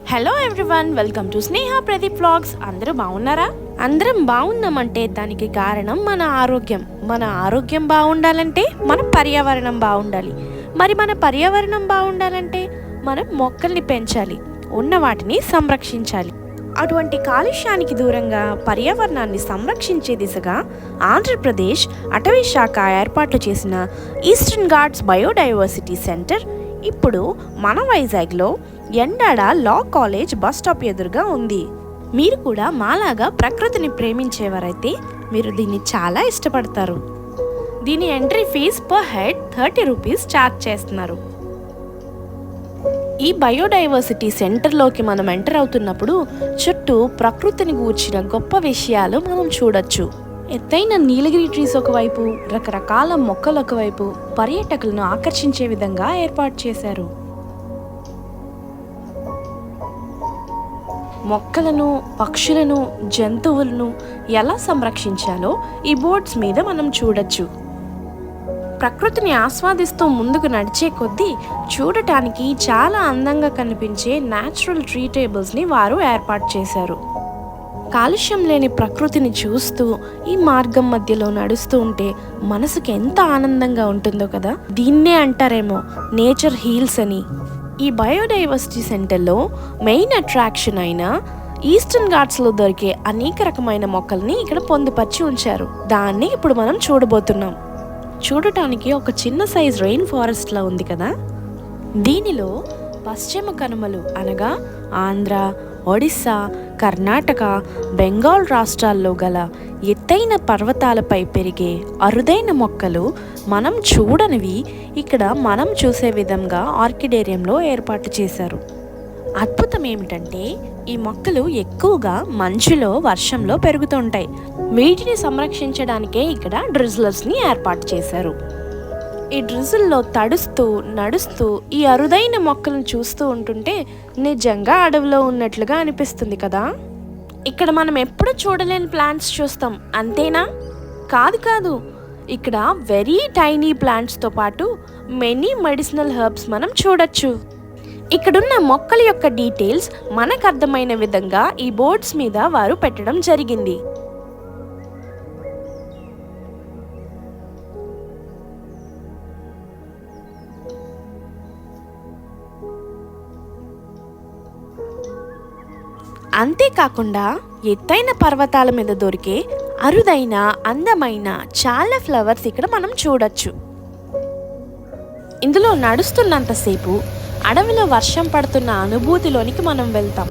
Hello everyone welcome to Sneha Pradeep blogs అందరూ బాగున్నారా? అందరం బాగున్నామంటే దానికి కారణం మన ఆరోగ్యం. మన ఆరోగ్యం బాగుండాలంటే మన పర్యావరణం బాగుండాలి. మరి మన పర్యావరణం బాగుండాలంటే మనం మొక్కల్ని పెంచాలి ఉన్న వాటిని సంరక్షించాలి. అటువంటి కాలుష్యానికి దూరంగా పర్యావరణాన్ని సంరక్షించే దిశగా ఆంధ్రప్రదేశ్ అటవీ శాఖ ఏర్పాట్లు చేసిన ఈస్టర్న్ ఘాట్స్ బయోడైవర్సిటీ సెంటర్ ఇప్పుడు మన వైజాగ్లో Endada law college bus stop ఎదురుగా ఉంది. మీరు కూడా మాలాగా ప్రకృతిని ప్రేమించేవారైతే మీరు దీన్ని చాలా ఇష్టపడతారు. దీని entry fees per head thirty rupees charge చేస్తున్నారు. ఈ బయోడైవర్సిటీ సెంటర్లోకి మనం ఎంటర్ అవుతున్నప్పుడు చుట్టూ ప్రకృతిని గూర్చిన గొప్ప విషయాలు మనం చూడొచ్చు. ఎత్తైన నీలగిరి ట్రీస్ ఒకవైపు రకరకాల మొక్కలు ఒకవైపు పర్యాటకులను ఆకర్షించే విధంగా ఏర్పాటు చేశారు. మొక్కలను పక్షులను జంతువులను ఎలా సంరక్షించాలో ఈ బోర్డ్స్ మీద మనం చూడొచ్చు. ప్రకృతిని ఆస్వాదిస్తూ ముందుకు నడిచే కొద్దీ చూడటానికి చాలా అందంగా కనిపించే న్యాచురల్ ట్రీ టేబుల్స్ని వారు ఏర్పాటు చేశారు. కాలుష్యం లేని ప్రకృతిని చూస్తూ ఈ మార్గం మధ్యలో నడుస్తూ ఉంటే మనసుకి ఎంత ఆనందంగా ఉంటుందో కదా? దీన్నే అంటారేమో నేచర్ హీల్స్ అని. ఈ బయోడైవర్సిటీ సెంటర్లో మెయిన్ అట్రాక్షన్ అయిన ఈస్టర్న్ ఘాట్స్లో దొరికే అనేక రకమైన మొక్కల్ని ఇక్కడ పొందుపరిచి ఉంచారు. దాన్ని ఇప్పుడు మనం చూడబోతున్నాం. చూడటానికి ఒక చిన్న సైజ్ రెయిన్ ఫారెస్ట్లా ఉంది కదా? దీనిలో పశ్చిమ కనుమలు అనగా ఆంధ్ర ఒడిస్సా కర్ణాటక బెంగాల్ రాష్ట్రాల్లో గల ఎత్తైన పర్వతాలపై పెరిగే అరుదైన మొక్కలు మనం చూడనివి ఇక్కడ మనం చూసే విధంగా ఆర్కిడేరియంలో ఏర్పాటు చేశారు. అద్భుతం ఏమిటంటే ఈ మొక్కలు ఎక్కువగా మంచులో వర్షంలో పెరుగుతుంటాయి. వీటిని సంరక్షించడానికే ఇక్కడ డ్రిజ్లర్స్ని ఏర్పాటు చేశారు. ఈ డ్రిజిల్లో తడుస్తూ నడుస్తూ ఈ అరుదైన మొక్కలను చూస్తూ ఉంటుంటే నిజంగా అడవిలో ఉన్నట్లుగా అనిపిస్తుంది కదా? ఇక్కడ మనం ఎప్పుడు చూడలేని ప్లాంట్స్ చూస్తాం అంతేనా? కాదు కాదు ఇక్కడ వెరీ టైనీ ప్లాంట్స్తో పాటు మెనీ మెడిసినల్ హెర్బ్స్ మనం చూడొచ్చు. ఇక్కడున్న మొక్కల యొక్క డీటెయిల్స్ మనకు అర్థమైన విధంగా ఈ బోర్డ్స్ మీద వారు పెట్టడం జరిగింది. అంతేకాకుండా ఎత్తైన పర్వతాల మీద దొరికే అరుదైన అందమైన చాలా ఫ్లవర్స్ ఇక్కడ మనం చూడొచ్చు. ఇందులో నడుస్తున్నంతసేపు అడవిలో వర్షం పడుతున్న అనుభూతిలోనికి మనం వెళ్తాం.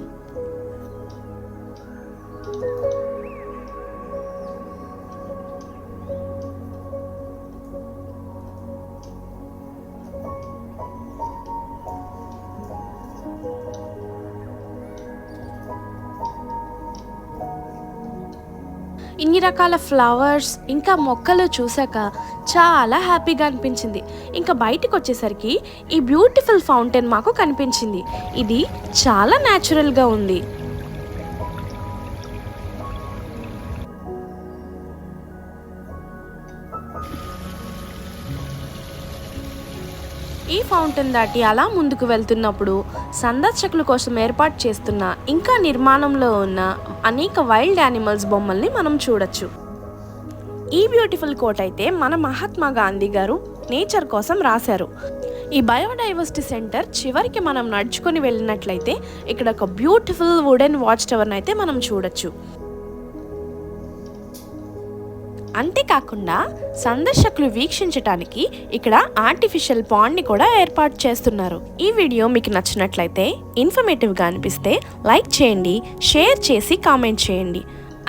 ఇన్ని రకాల ఫ్లవర్స్ ఇంకా మొక్కలు చూశాక చాలా హ్యాపీగా అనిపించింది. ఇంకా బయటకు వచ్చేసరికి ఈ బ్యూటిఫుల్ ఫౌంటైన్ మాకు కనిపించింది. ఇది చాలా న్యాచురల్గా ఉంది. ఈ ఫౌంటైన్ దాటి అలా ముందుకు వెళ్తున్నప్పుడు సందర్శకుల కోసం ఏర్పాటు చేస్తున్న ఇంకా నిర్మాణంలో ఉన్న అనేక వైల్డ్ యానిమల్స్ బొమ్మల్ని మనం చూడొచ్చు. ఈ బ్యూటిఫుల్ కోట్ అయితే మన మహాత్మా గాంధీ గారు నేచర్ కోసం రాశారు. ఈ బయోడైవర్సిటీ సెంటర్ చివరికి మనం నడుచుకొని వెళ్ళినట్లయితే ఇక్కడ ఒక బ్యూటిఫుల్ వుడెన్ వాచ్ టవర్ని అయితే మనం చూడొచ్చు. అంతేకాకుండా సందర్శకులు వీక్షించటానికి ఇక్కడ ఆర్టిఫిషియల్ పాండ్ని కూడా ఏర్పాటు చేస్తున్నారు. ఈ వీడియో మీకు నచ్చినట్లయితే ఇన్ఫర్మేటివ్గా అనిపిస్తే లైక్ చేయండి షేర్ చేసి కామెంట్ చేయండి.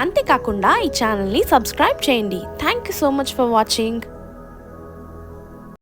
అంతేకాకుండా ఈ ఛానల్ని సబ్స్క్రైబ్ చేయండి. Thank you so much for watching